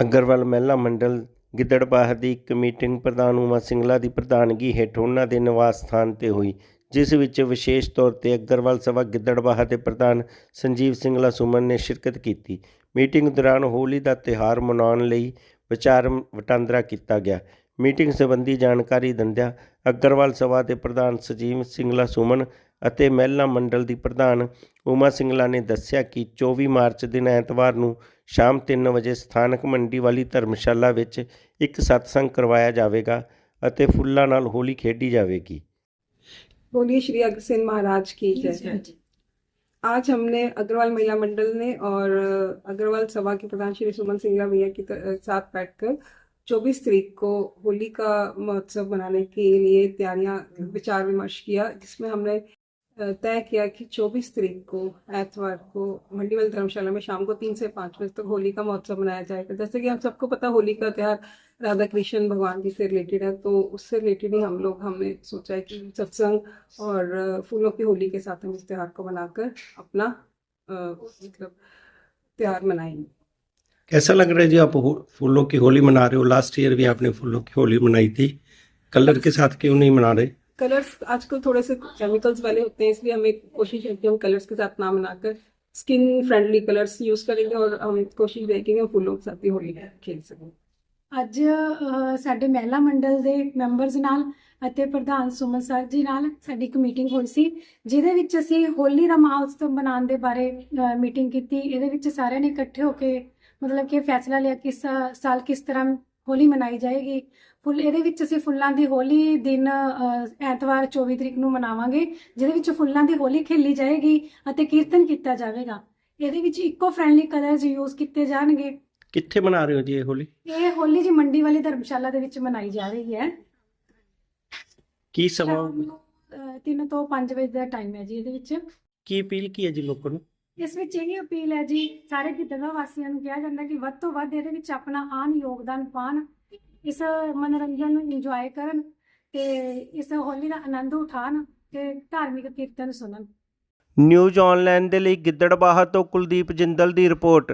ਅਗਰਵਾਲ ਮਹਿਲਾ ਮੰਡਲ ਗਿੱਦੜਬਾਹ ਦੀ ਇੱਕ ਮੀਟਿੰਗ ਪ੍ਰਧਾਨ ਉਮਾ ਸਿੰਗਲਾ ਦੀ ਪ੍ਰਧਾਨਗੀ ਹੇਠ ਉਹਨਾਂ ਦੇ ਨਿਵਾਸ ਸਥਾਨ ਤੇ ਹੋਈ, ਜਿਸ ਵਿੱਚ ਵਿਸ਼ੇਸ਼ ਤੌਰ ਤੇ ਅਗਰਵਾਲ ਸਭਾ ਗਿੱਦੜਬਾਹ ਦੇ ਪ੍ਰਧਾਨ ਸੰਜੀਵ ਸਿੰਗਲਾ ਸੁਮਨ ਨੇ ਸ਼ਿਰਕਤ ਕੀਤੀ। ਮੀਟਿੰਗ ਦੌਰਾਨ ਹੋਲੀ ਦਾ ਤਿਉਹਾਰ ਮਨਾਉਣ ਲਈ ਵਿਚਾਰ ਵਟਾਂਦਰਾ ਕੀਤਾ ਗਿਆ। ਮੀਟਿੰਗ ਸੰਬੰਧੀ ਜਾਣਕਾਰੀ ਦਿੰਦਿਆਂ ਅਗਰਵਾਲ ਸਭਾ ਦੇ ਪ੍ਰਧਾਨ ਸੰਜੀਵ ਸਿੰਗਲਾ ਸੁਮਨ ਅਤੇ ਮਹਿਲਾ ਮੰਡਲ ਦੀ ਪ੍ਰਧਾਨ ਉਮਾ ਸਿੰਗਲਾ ਨੇ ਦੱਸਿਆ ਕਿ 24 ਮਾਰਚ ਦਿਨ ਐਤਵਾਰ ਨੂੰ ਸ਼ਾਮ 3 ਵਜੇ ਸਥਾਨਕ ਮੰਡੀ ਵਾਲੀ ਧਰਮਸ਼ਾਲਾ ਵਿੱਚ ਇੱਕ ਸਤਸੰਗ ਕਰਵਾਇਆ ਜਾਵੇਗਾ ਅਤੇ ਫੁੱਲਾਂ ਨਾਲ ਹੋਲੀ ਖੇਡੀ ਜਾਵੇਗੀ बोलिए श्री अग्रसेन महाराज की जय आज हमने अग्रवाल महिला मंडल ने और अग्रवाल सभा के प्रधान श्री सुमन सिंगला भैया के त- साथ बैठकर 24 तारीख को होली का महोत्सव मनाने के लिए तैयारियां विचार विमर्श किया जिसमें हमने अ, तय किया कि 24 तारीख को एतवार को मंडीवल धर्मशाला में शाम को तीन से पाँच बजे तक होली का महोत्सव मनाया जाएगा। जैसे कि हम सबको पता, होली का त्यौहार राधा कृष्ण भगवान जी से रिलेटेड है तो उससे रिलेटेड ही हम लोग, हमने सोचा है कि सत्संग और फूलों की होली के साथ हम इस त्यौहार को बनाकर अपना मतलब त्यौहार मनाएँगे। कैसा लग रहा है जी आप फूलों की होली मना रहे हो? लास्ट ईयर भी आपने फूलों की होली मनाई थी। कलर के साथ क्यों नहीं मना रहे? कलर्स आजकल थोड़े से केमिकल्स वाले होते हैं इसलिए हमें कोशिश है कि हम कलर्स के साथ ना बनाकर स्किन फ्रेंडली कलर्स यूज करेंगे और हम कोशिश रहेगी कि हम फूलों के साथ ही होली खेल सकें ਅੱਜ ਅ, ਸਾਡੇ ਮਹਿਲਾ ਮੰਡਲ ਦੇ ਮੈਂਬਰਸ ਨਾਲ ਅਤੇ ਪ੍ਰਧਾਨ ਸੁਮਨ ਸਰ ਜੀ ਨਾਲ ਸਾਡੀ ਇੱਕ ਮੀਟਿੰਗ ਹੋਈ ਸੀ ਜਿਹਦੇ ਵਿੱਚ ਅਸੀਂ ਹੋਲੀ ਦਾ ਮਹੋਤਸਵ ਮਨਾਉਣ ਦੇ ਬਾਰੇ ਮੀਟਿੰਗ ਕੀਤੀ ਇਹਦੇ ਵਿੱਚ ਸਾਰਿਆਂ ਨੇ ਇਕੱਠੇ ਹੋ ਕੇ ਮਤਲਬ ਕਿ ਫੈਸਲਾ ਲਿਆ ਕਿ ਇਸ ਸਾਲ ਕਿਸ ਤਰ੍ਹਾਂ ਹੋਲੀ ਮਨਾਈ ਜਾਏਗੀ। ਫੁੱਲ ਇਹਦੇ ਵਿੱਚ ਅਸੀਂ ਫੁੱਲਾਂ ਦੀ ਹੋਲੀ ਦਿਨ ਐਤਵਾਰ 24 ਤਰੀਕ ਨੂੰ ਮਨਾਵਾਂਗੇ ਜਿਹਦੇ ਵਿੱਚ ਫੁੱਲਾਂ ਦੀ ਹੋਲੀ ਖੇਲੀ ਜਾਏਗੀ ਅਤੇ ਕੀਰਤਨ ਕੀਤਾ ਜਾਵੇਗਾ। ਇਹਦੇ ਵਿੱਚ ਇਕੋ ਫ੍ਰੈਂਡਲੀ ਕਲਰਸ ਯੂਜ਼ ਕੀਤੇ ਜਾਣਗੇ। ਕਿੱਥੇ ਮਨਾ ਰਹੇ ਹੋ ਜੀ ਇਹ ਹੋਲੀ? ਇਹ ਹੋਲੀ ਜੀ ਮੰਡੀ ਵਾਲੀ ਧਰਮਸ਼ਾਲਾ ਦੇ ਵਿੱਚ ਮਨਾਈ ਜਾ ਰਹੀ ਹੈ। ਕੀ ਸਮਾਂ? 3 ਤੋਂ 5 ਵਜੇ ਦਾ ਟਾਈਮ ਹੈ ਜੀ ਇਹਦੇ ਵਿੱਚ। ਕੀ ਅਪੀਲ ਕੀ ਹੈ ਜੀ ਲੋਕਾਂ ਨੂੰ? ਇਸ ਵਿੱਚ ਇਹ ਅਪੀਲ ਹੈ ਜੀ, ਸਾਰੇ ਗਿੱਦੜਵਾ ਵਾਸੀਆਂ ਨੂੰ ਕਿਹਾ ਜਾਂਦਾ ਕਿ ਵੱਧ ਤੋਂ ਵੱਧ ਇਹਦੇ ਵਿੱਚ ਆਪਣਾ ਆਮ ਯੋਗਦਾਨ ਪਾਣ ਇਸ ਮਨੋਰੰਜਨ ਨੂੰ ਇੰਜੋਏ ਕਰਨ ਤੇ ਇਸ ਹੋਲੀ ਦਾ ਆਨੰਦ ਉਠਾਣ ਤੇ ਧਾਰਮਿਕ ਕੀਰਤਨ ਸੁਣਨ। ਨਿਊਜ਼ ਆਨਲਾਈਨ ਦੇ ਲਈ ਗਿੱਦੜਬਾਹਾ ਤੋਂ ਕੁਲਦੀਪ ਜਿੰਦਲ ਦੀ ਰਿਪੋਰਟ।